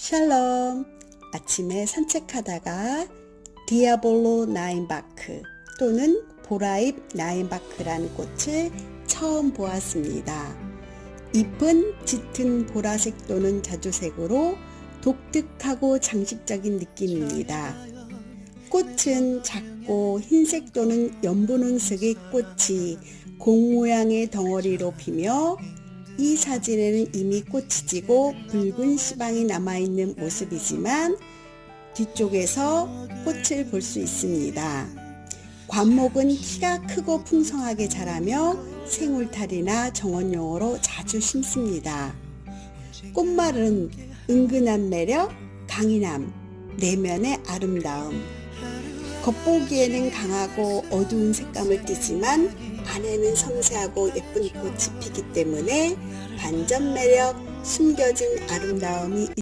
샬롬. 아침에 산책하다가 디아볼로 나인바크 또는 보라잎 나인바크라는 꽃을 처음 보았습니다. 잎은 짙은 보라색 또는 자주색으로 독특하고 장식적인 느낌입니다. 꽃은 작고 흰색 또는 연분홍색의 꽃이 공 모양의 덩어리로 피며 이 사진에는 이미 꽃이 지고 붉은 시방이 남아있는 모습이지만 뒤쪽에서 꽃을 볼 수 있습니다. 관목은 키가 크고 풍성하게 자라며 생울탈이나 정원용으로 자주 심습니다. 꽃말은 은근한 매력, 강인함, 내면의 아름다움. 겉보기에는 강하고 어두운 색감을 띠지만 안에는 섬세하고 예쁜 꽃이 피기 때문에 반전 매력, 숨겨진 아름다움이